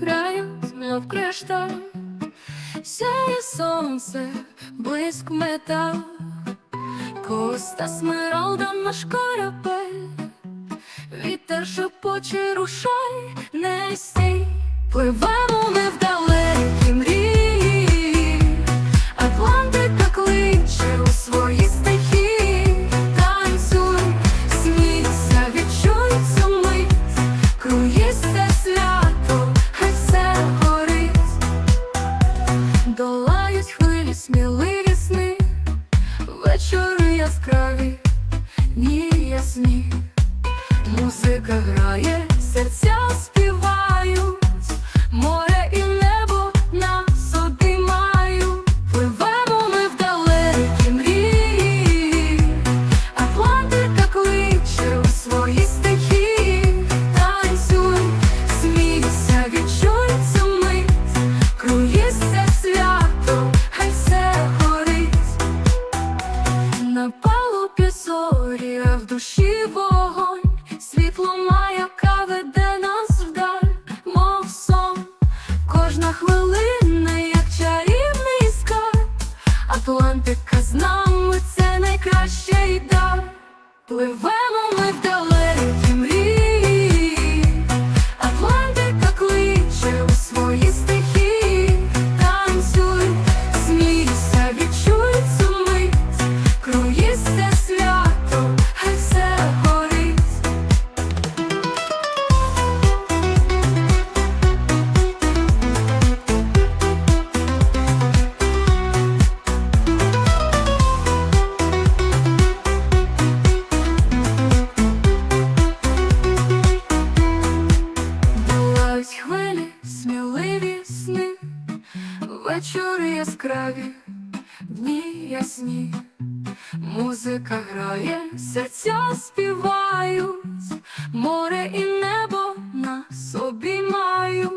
грають, знов кришталь, сяє сонце, блиск метал, коста смиралда наш корабель, вітер шепоче рушай, не стій, пливемо дні сніг, музика грає, серця співають, маяка веде нас вдаль, мов сон, кожна хвилина, як чарівний скарб, Атлантика з нами це найкращий дар. Пливемо ми в вечори яскраві, дні ясні, музика грає, серця співають, море і небо нас обіймають.